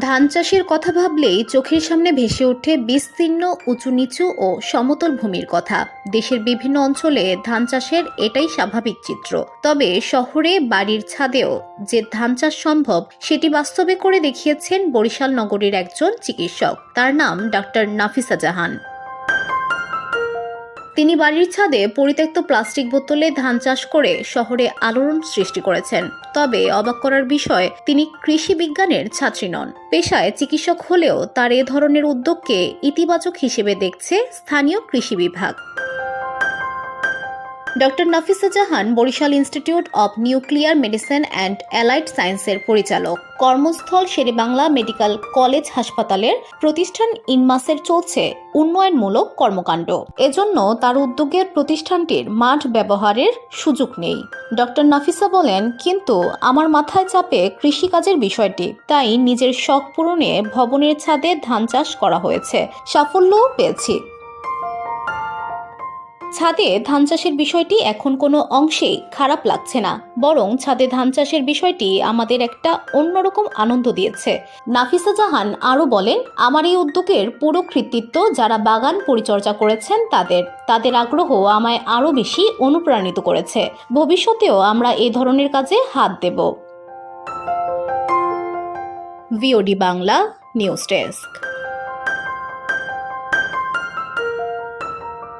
ধান চাষের কথা ভাবলেই চোখের সামনে ভেসে ওঠে বিস্তীর্ণ উঁচু নিচু ও সমতল ভূমির কথা। দেশের বিভিন্ন অঞ্চলে ধান চাষের এটাই স্বাভাবিক চিত্র। তবে শহরে বাড়ির ছাদেও যে ধান চাষ সম্ভব, সেটি বাস্তবে করে দেখিয়েছেন বরিশাল নগরীর একজন চিকিৎসক। তার নাম ডাক্তার নাফিসা জাহান। তিনি বাড়ির ছাদে পরিত্যক্ত প্লাস্টিক বোতলে ধান চাষ করে শহরে আলোড়ন সৃষ্টি করেছেন। তবে অবাক করার বিষয়, তিনি কৃষি বিজ্ঞানের ছাত্রী নন। পেশায় চিকিৎসক হলেও তার এ ধরনের উদ্যোগকে ইতিবাচক হিসেবে দেখছে স্থানীয় কৃষি বিভাগ। Doctor Nafisa Jahan, Barishal institute of nuclear medicine and allied সায়েন্সের পরিচালক। কর্মস্থল শেরেবাংলা মেডিকেল কলেজ হাসপাতালের প্রতিষ্ঠান ইনমাসের চলছে উন্নয়নমূলক কর্মকাণ্ড। এজন্য তার উদ্যোগের প্রতিষ্ঠানটির মাঠ ব্যবহারের সুযোগ নেই। ডক্টর নাফিসা বলেন, কিন্তু আমার মাথায় চাপে কৃষিকাজের বিষয়টি, তাই নিজের শখ পূরণে ভবনের ছাদে ধান চাষ করা হয়েছে। সাফল্যও পেয়েছি। ছাদে ধান চাষের বিষয়টি এখন কোনো অংশেই খারাপ লাগছে না, বরং ছাদে ধান চাষের বিষয়টি আমাদের একটা অন্যরকম আনন্দ দিয়েছে। নাফিসা জাহান আরও বলেন, আমার এই উদ্যোগের পুরো কৃতিত্ব যারা বাগান পরিচর্যা করেছেন তাদের তাদের আগ্রহ আমায় আরও বেশি অনুপ্রাণিত করেছে। ভবিষ্যতেও আমরা এ ধরনের কাজে হাত দেব। VOD Bangla news desk.